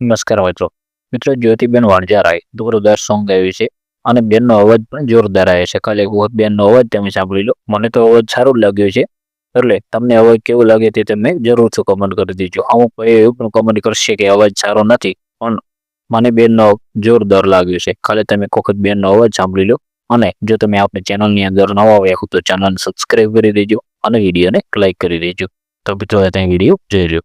નમસ્કાર મિત્રો. મિત્રો, જ્યોતિબેન વાણજારાએ જોરદાર સોંગ ગાયું છે અને બેનનો અવાજ પણ જોરદાર આવે છે. ખાલી એક વખત બેનનો અવાજ તમે સાંભળી લો. મને તો અવાજ સારું જ લાગ્યો છે. એટલે તમને અવાજ કેવું લાગે તે તમે જરૂરથી કમેન્ટ કરી દેજો. અમુક એવું પણ કમેન્ટ કરશે કે અવાજ સારો નથી, પણ મને બેનનો જોરદાર લાગ્યો છે. ખાલી તમે એક વખત બેનનો અવાજ સાંભળી લો અને જો તમે આપણી ચેનલની અંદર નવા આવ્યા હો તો ચેનલ સબસ્ક્રાઈબ કરી દેજો અને વિડીયોને લાઈક કરી દેજો. તો મિત્રો ત્યાં વીડિયો જોઈ લો